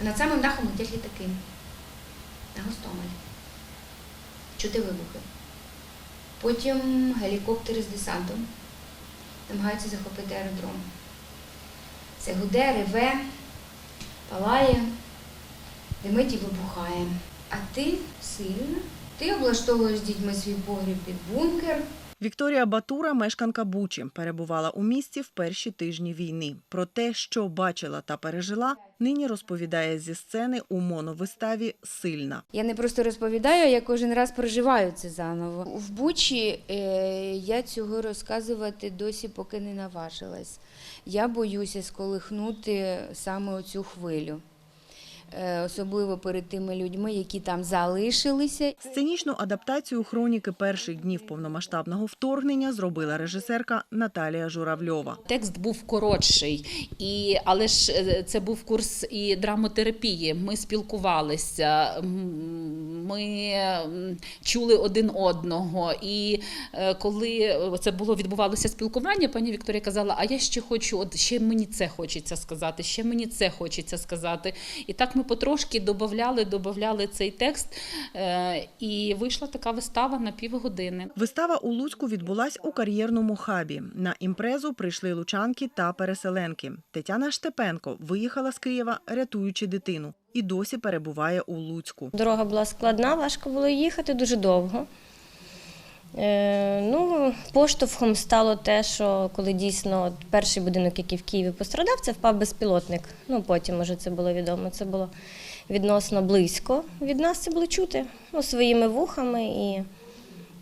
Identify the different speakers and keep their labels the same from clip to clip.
Speaker 1: А над самим дахом летять літаки. На Гостомель. Чути вибухи. Потім гелікоптери з десантом намагаються захопити аеродром. Це гуде, реве, палає, димить і вибухає. А ти сильна, ти облаштовуєш з дітьми свій погріб під бункер.
Speaker 2: Вікторія Батура, мешканка Бучі, перебувала у місті в перші тижні війни. Про те, що бачила та пережила, нині розповідає зі сцени у моновиставі Сильна.
Speaker 1: Я не просто розповідаю, я кожен раз проживаю це заново. В Бучі е, я цього розказувати досі поки не наважилась. Я боюся сколихнути саме оцю хвилю. Е, особливо перед тими людьми, які там залишилися.
Speaker 2: Сценічну адаптацію хроніки перших днів повномасштабного вторгнення зробила режисерка Наталія Журавльова.
Speaker 3: Текст був коротший, і, але ж е, це був курс і драмотерапії. Ми спілкувалися, ми чули один одного. І е, коли це було відбувалося спілкування, пані Вікторія казала: А я ще хочу, от ще мені це хочеться сказати, ще мені це хочеться сказати. І так ми потрошки додавали, додавали цей текст, е, і вийшла така вистава на півгодини.
Speaker 2: Вистава у Луцьку відбулась у кар'єрному хабі. На імпрезу прийшли лучанки та переселенки. Тетяна Штепенко виїхала з Києва, рятуючи дитину, і досі перебуває у Луцьку.
Speaker 4: Дорога була складна, важко було їхати дуже довго. Е, ну, поштовхом стало те, що коли дійсно перший будинок, який в Києві пострадав, це впав безпілотник. Ну, потім уже це було відомо. Це було відносно близько. Від нас це було чути ну, своїми вухами і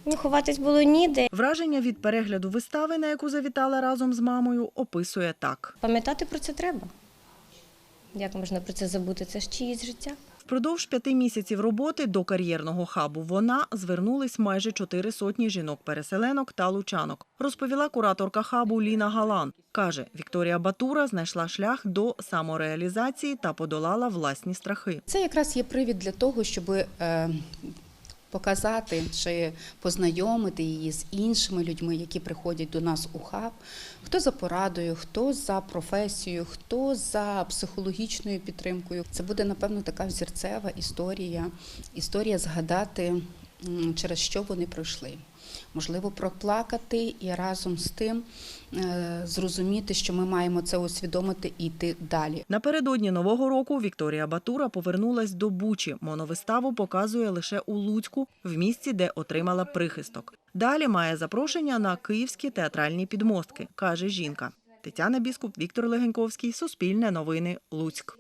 Speaker 4: ну, ховатись було ніде.
Speaker 2: Враження від перегляду вистави, на яку завітала разом з мамою, описує так.
Speaker 4: Пам'ятати про це треба. Як можна про це забути? Це ж чиїсь життя.
Speaker 2: Впродовж п'яти місяців роботи до кар'єрного хабу вона звернулись майже чотири сотні жінок-переселенок та лучанок. Розповіла кураторка хабу Ліна Галан. Каже, Вікторія Батура знайшла шлях до самореалізації та подолала власні страхи.
Speaker 5: Це якраз є привід для того, щоб е, показати чи познайомити її з іншими людьми, які приходять до нас у хаб. Хто за порадою, хто за професією, хто за психологічною підтримкою. Це буде, напевно, така взірцева історія, історія згадати, через що вони пройшли. Можливо, проплакати і разом з тим е, зрозуміти, що ми маємо це усвідомити і йти далі.
Speaker 2: Напередодні нового року Вікторія Батура повернулась до Бучі. Моновиставу показує лише у Луцьку, в місці, де отримала прихисток. Далі має запрошення на київські театральні підмостки, каже жінка. Тетяна Біскуп, Віктор Легеньковський, Суспільне новини, Луцьк.